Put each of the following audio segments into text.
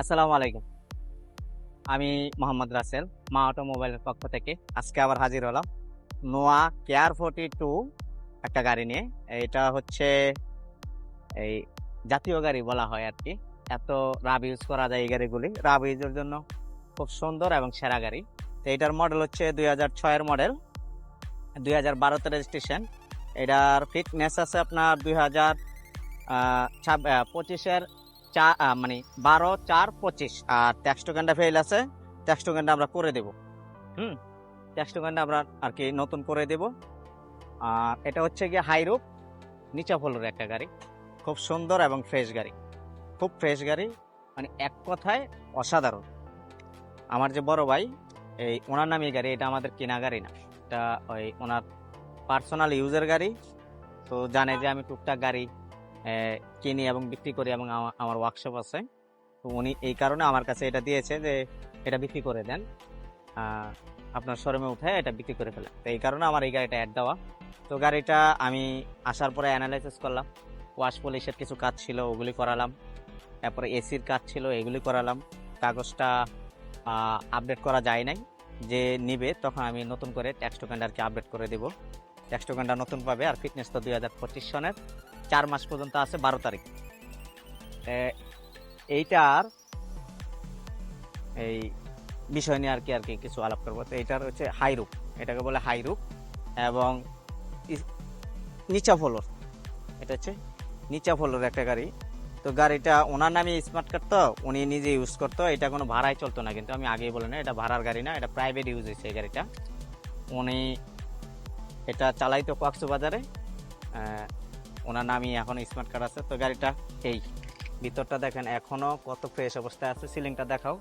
আসসালামু আলাইকুম। আমি মোহাম্মদ রাসেল, মা অটোমোবাইলের পক্ষ থেকে আজকে আবার হাজির হলাম নোয়া কেয়ার ফোর্টি টু একটা গাড়ি নিয়ে। এটা হচ্ছে এই জাতীয় গাড়ি বলা হয় আর কি। এত রাব ইউজ করা যায় এই গাড়িগুলি। রাব ইউজের জন্য খুব সুন্দর এবং সেরা গাড়ি। তো এটার মডেল হচ্ছে দুই হাজার ছয়ের মডেল, দুই হাজার বারোতে রেজিস্ট্রেশন। এটার ফিটনেস আছে আপনার দুই হাজার পঁচিশের চা মানে বারো, চার, পঁচিশ। আর ট্যাক্স টোকেনটা ফেল আছে ট্যাক্স টোকেনটা আমরা করে দেব। হুম? ট্যাক্স টোকেনটা আমরা আর কি নতুন করে দেব। আর এটা হচ্ছে গিয়ে হাইরুপ নিচা ফলোর একটা গাড়ি। খুব সুন্দর এবং ফ্রেশ গাড়ি। খুব ফ্রেশ গাড়ি মানে এক কথায় অসাধারণ। আমার যে বড় ভাই, এই ওনার নামে গাড়ি, এটা আমাদের কেনা গাড়ি না। এটা ওই ওনার পার্সোনাল ইউজের গাড়ি। তো জানে যে আমি টুকটাক গাড়ি কিনি এবং বিক্রি করি এবং আমা- আমার ওয়ার্কশপ আছে। তো উনি এই কারণে আমার কাছে এটা দিয়েছে যে, এটা বিক্রি করে দেন। আপনার শোরুমে উঠে এটা বিক্রি করে ফেলেন। তো এই কারণে আমার এই গাড়িটা অ্যাড দেওয়া। তো গাড়িটা আমি আসার পরে অ্যানালাইসিস করলাম। ওয়াশ পলিশের কিছু কাজ ছিল, ওগুলি করালাম। তারপরে এসির কাজ ছিল, এগুলি করালাম। কাগজটা আপডেট করা যায় নাই। যে নিবে, তখন আমি নতুন করে ট্যাক্স টোকেনটা আর কি আপডেট করে দেবো। ট্যাক্স টোকেনটা নতুন পাবে আর ফিটনেস তো দুই হাজার পঁচিশ সনের। চার মাস পর্যন্ত আছে, বারো তারিখ। এইটার এই বিষয় নিয়ে আর কি আর কি কিছু আলাপ করব। তো এইটার হচ্ছে হাইরুপ এটাকে বলে হাইরুপ এবং নিচা ফলোর, এটা হচ্ছে নিচা ফলোর একটা গাড়ি। তো গাড়িটা ওনার নামে স্মার্ট কার্ড তো, উনি নিজে ইউজ করতো, এটা কোনো ভাড়ায় চলতো না, কিন্তু আমি আগেই বলে না এটা ভাড়ার গাড়ি না, এটা প্রাইভেট ইউজ হয়েছে এই গাড়িটা। উনি এটা চালাইতো কক্সবাজারে ওনার নামই এখন স্মার্ট কার্ড আছে, তো গাড়িটা এই ভিতরটা দেখেন এখনও কত ফ্রেশ অবস্থায় আছে সিলিংটা দেখাও।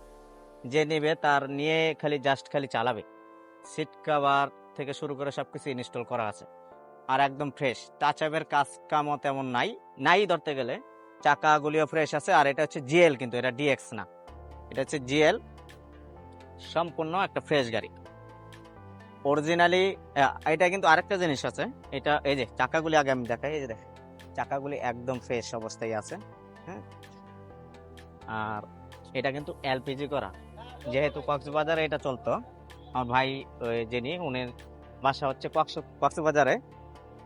যে নেবে তার নিয়ে খালি জাস্ট খালি চালাবে। সিট কভার থেকে শুরু করে সবকিছু ইনস্টল করা আছে। আর একদম ফ্রেশ টাচ আপের কাজ কামও তেমন নাই। নাই ধরতে গেলে চাকাগুলিও ফ্রেশ আছে, আর এটা হচ্ছে জিএল কিন্তু, এটা ডিএক্স না। এটা হচ্ছে জিএল সম্পূর্ণ একটা ফ্রেশ গাড়ি। অরিজিনালি এটা কিন্তু আরেকটা জিনিস আছে। এটা এই যে চাকাগুলি আগে আমি দেখাই, এই যে দেখ চাকাগুলি একদম ফ্রেশ অবস্থায় আছে হ্যাঁ? আর এটা কিন্তু এলপিজি করা। যেহেতু কক্সবাজারে এটা চলতো, আমার ভাই যিনি, উনি বাসা হচ্ছে কক্স, কক্সবাজারে।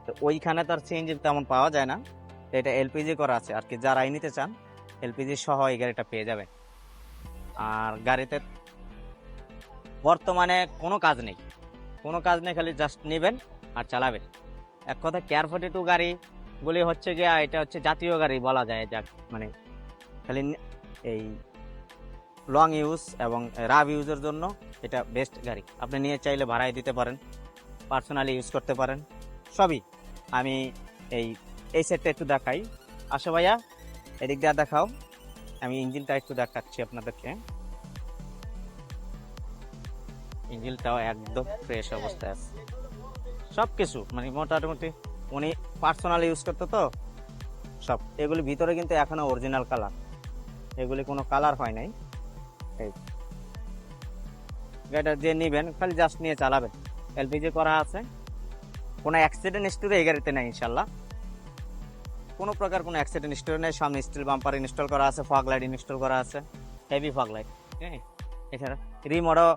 তো ওইখানে তার সিএনজি তেমন পাওয়া যায় না। এটা এলপিজি করা আছে। আর কি যারাই নিতে চান এলপিজি সহ এই গাড়িটা পেয়ে যাবেন। আর গাড়িতে বর্তমানে কোনো কাজ নেই। কোনো কাজ নেই, খালি জাস্ট নেবেন আর চালাবেন। এক কথা কেয়ার টু গাড়িগুলি হচ্ছে গিয়া এটা হচ্ছে জাতীয় গাড়ি বলা যায়, যাক মানে খালি এই লং ইউজ এবং রাব ইউজের জন্য এটা বেস্ট গাড়ি। আপনি নিয়ে চাইলে ভাড়ায় দিতে পারেন পার্সোনালি ইউজ করতে পারেন। সবই আমি এই এই সেটটা একটু দেখাই। আসো ভাইয়া, এদিক দিয়ে দেখাও। আমি ইঞ্জিনটা একটু দেখাচ্ছি আপনাদেরকে। ইঞ্জিনটাও একদম ফ্রেশ অবস্থায় আছে। সব কিছু মানে মোটামুটি উনি পার্সোনালি ইউজ করতো তো, সব। এগুলি ভিতরে কিন্তু এখনও অরিজিনাল কালার এগুলি কোনো কালার হয় নাই। এই গাড়িটা যে নিবেন, খালি জাস্ট নিয়ে চালাবেন। এলপিজি করা আছে। কোনো অ্যাক্সিডেন্ট স্টোরে এই গাড়িতে নেই, ইনশাল্লাহ। কোনো প্রকার কোনো অ্যাক্সিডেন্ট স্টোরে নেই। সামনে স্টিল বাম্পার ইনস্টল করা আছে ফগ লাইট ইনস্টল করা আছে। হেভি ফগ লাইট হ্যাঁ। এছাড়া রিমোডও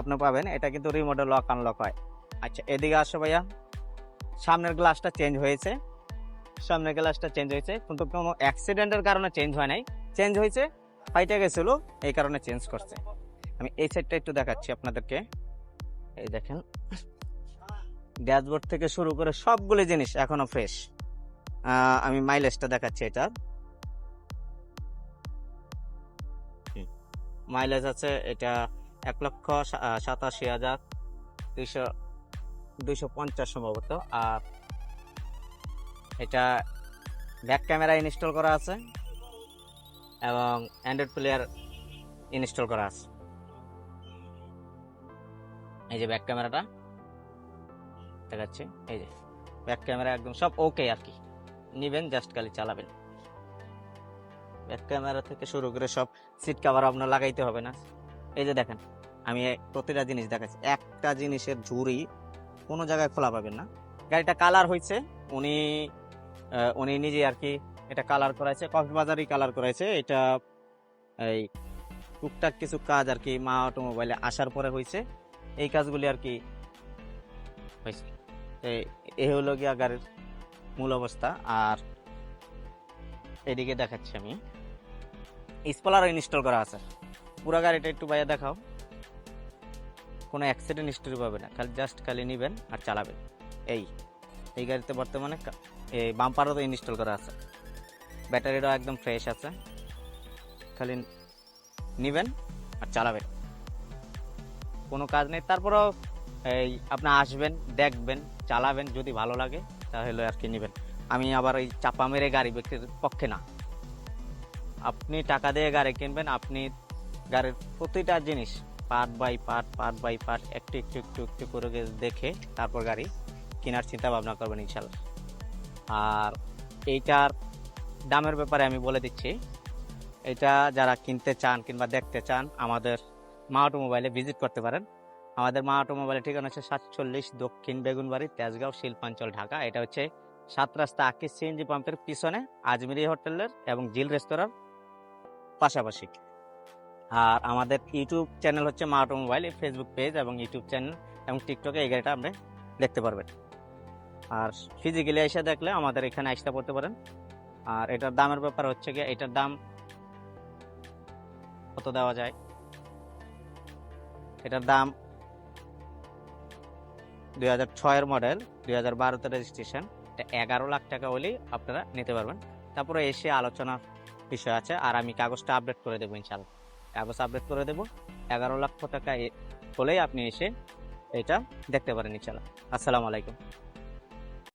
আপনি পাবেন। এটা কিন্তু রিমোটে লক আনলক হয়। আচ্ছা এদিকে আসো ভাইয়া। সামনের গ্লাসটা চেঞ্জ হয়েছে। সামনের গ্লাসটা চেঞ্জ হয়েছে। কিন্তু কোনো অ্যাক্সিডেন্টের কারণে চেঞ্জ হয় নাই। চেঞ্জ হয়েছে ফাইটে গেছিল এই কারণে চেঞ্জ করছে। আমি এই সাইডটা একটু দেখাচ্ছি আপনাদেরকে। এই দেখেন। ড্যাশবোর্ড থেকে শুরু করে সবগুলো জিনিস এখনও ফ্রেশ আমি মাইলেজটা দেখাচ্ছি এটা। মাইলেজ আছে এটা এক লক্ষ সাতাশি হাজার দুইশো দুইশো পঞ্চাশ সম্ভবত, আর এটা ব্যাক ক্যামেরা ইনস্টল করা আছে এবং অ্যান্ড্রয়েড প্লেয়ার ইনস্টল করা আছে। এই যে ব্যাক ক্যামেরাটা দেখাচ্ছি, এই যে ব্যাক ক্যামেরা একদম সব ওকে আর কি। নিবেন জাস্ট খালি চালাবেন। ব্যাক ক্যামেরা থেকে শুরু করে সব সিট কাভার আপনার লাগাইতে হবে না। এই যে দেখেন, আমি প্রতিটা জিনিস দেখাচ্ছি। একটা জিনিসের ঝুড়ি কোনো জায়গায় খোলা পাবেন না। গাড়িটা কালার হয়েছে, উনি উনি নিজে আর কি এটা কালার করাইছে, কক্সবাজারই কালার করাইছে। এটা এই টুকটাক কিছু কাজ আর কি মা অটোমোবাইলে আসার পরে হয়েছে। এই কাজগুলি আর কি হয়েছে। এই হলো গিয়া গাড়ির মূল অবস্থা। আর এদিকে দেখাচ্ছি আমি। স্পলার ইনস্টল করা আছে। পুরো গাড়িটা একটু বাইরে দেখাও। কোনো অ্যাক্সিডেন্ট হিস্টোরি পাবে না। খালি জাস্ট খালি নেবেন আর চালাবেন। এই এই গাড়িতে বর্তমানে এই বাম্পারও তো ইনস্টল করা আছে। ব্যাটারিটাও একদম ফ্রেশ আছে। খালি নেবেন আর চালাবেন। কোনো কাজ নেই। তারপরেও এই আপনি আসবেন, দেখবেন, চালাবেন, যদি ভালো লাগে, তাহলে আর কি নেবেন। আমি আবার এই চাপা মেরে গাড়ি ব্যক্তির পক্ষে না। আপনি টাকা দিয়ে গাড়ি কিনবেন, আপনি গাড়ির প্রতিটা জিনিস part by part part by part একটু একটু একটু একটু করে দেখে তারপর গাড়ি কেনার চিন্তা ভাবনা করবেন ইনশাল্লাহ। আর এইটার দামের ব্যাপারে আমি বলে দিচ্ছি, এটা যারা কিনতে চান কিংবা দেখতে চান, আমাদের মা অটোমোবাইলে ভিজিট করতে পারেন। আমাদের মা অটোমোবাইলের ঠিকানা হচ্ছে সাতচল্লিশ দক্ষিণ বেগুনবাড়ি, তেজগাঁও, শিল্পাঞ্চল, ঢাকা। এটা হচ্ছে সাত রাস্তা আকিস সিএনজি পাম্পের পিছনে আজমিরি হোটেলের এবং জিল রেস্তোরাঁর পাশাপাশি। আর আমাদের ইউটিউব চ্যানেল হচ্ছে মা অটোমোবাইল এই ফেসবুক পেজ এবং ইউটিউব চ্যানেল এবং টিকটকে এই গাড়িটা আপনি দেখতে পারবেন। আর ফিজিক্যালি এসে দেখলে আমাদের এখানে আসতে পড়তে পারেন। আর এটার দামের ব্যাপার হচ্ছে গিয়ে এটার দাম কত দেওয়া যায়? এটার দাম দুই হাজার ছয়ের মডেল দুই হাজার বারোতে রেজিস্ট্রেশন এটা এগারো লাখ টাকা হলেই আপনারা নিতে পারবেন। তারপরে এসে আলোচনা বিষয় আছে, আর আমি কাগজটা আপডেট করে দেবো ইনশাল্লাহ কাগজ আপডেট করে দেবো। এগারো লক্ষ টাকা হলেই আপনি এসে এটা দেখতে পারেন ইনশাল্লাহ আসসালামু আলাইকুম।